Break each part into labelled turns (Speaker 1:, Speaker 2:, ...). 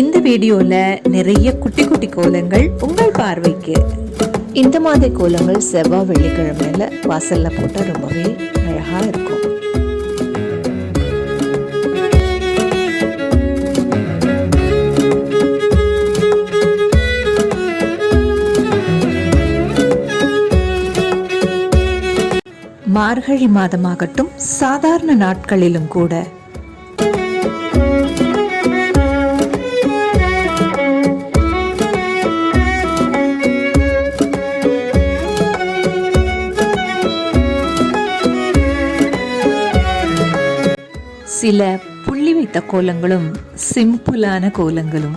Speaker 1: இந்த வீடியோல நிறைய குட்டி குட்டி கோலங்கள் உங்கள் பார்வைக்கு. இந்த மாதிரி கோலங்கள் செவ்வாய் வெள்ளிக்கிழமையில வாசல்ல போட்டால் ரொம்பவே அழகா இருக்கும். மார்கழி மாதமாகட்டும் சாதாரண நாட்களிலும் கூட சில புள்ளி வைத்த கோலங்களும் சிம்பிளான கோலங்களும்.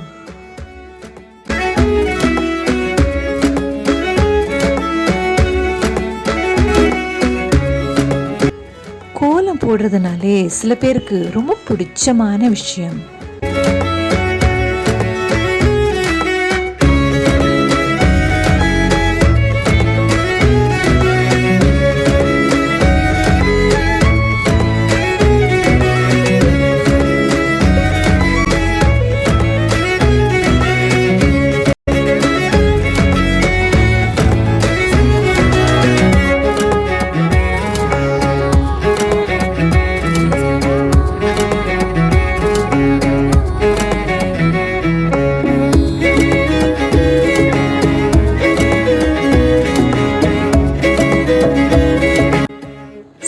Speaker 1: கோலம் போடுறதுனாலே சில பேருக்கு ரொம்ப பிடிச்சமான விஷயம்.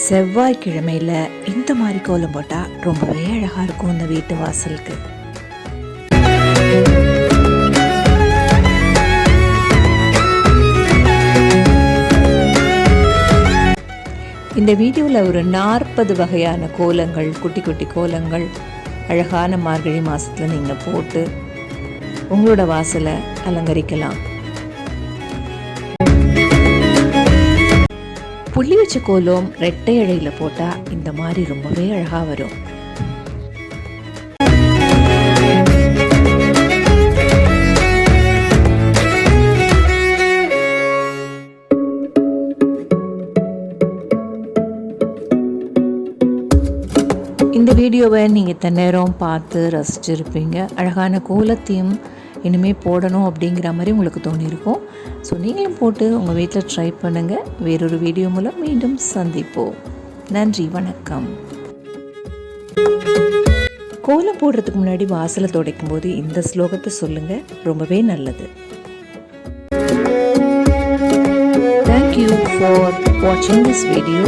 Speaker 1: செவ்வாய்க்கிழமையில இந்த மாதிரி கோலம் போட்டால் ரொம்பவே அழகாக இருக்கும் இந்த வீட்டு வாசலுக்கு. இந்த வீடியோவில் ஒரு நாற்பது வகையான கோலங்கள் குட்டி குட்டி கோலங்கள் அழகான மார்கழி மாதத்தில் நீங்கள் போட்டு உங்களோட வாசலை அலங்கரிக்கலாம். புள்ளி வச்ச கோலம் ரெட்டை இழையில போட்டால் இந்த மாதிரி ரொம்பவே அழகா வரும். இந்த வீடியோவை நீங்கள் இத்தனை நேரம் பார்த்து ரசிச்சிருப்பீங்க. அழகான கோலத்தையும் இனிமேல் போடணும் அப்படிங்கிற மாதிரி உங்களுக்கு தோணியிருக்கும். ஸோ நீங்களும் போட்டு உங்கள் வீட்டில் ட்ரை பண்ணுங்கள் வேறொரு வீடியோ மூலம் மீண்டும் சந்திப்போம். நன்றி வணக்கம். கோலம் போடுறதுக்கு முன்னாடி வாசலை துடைக்கும் போது இந்த ஸ்லோகத்தை சொல்லுங்கள் ரொம்பவே நல்லது. தேங்க்யூ ஃபார் வாட்சிங் திஸ் வீடியோ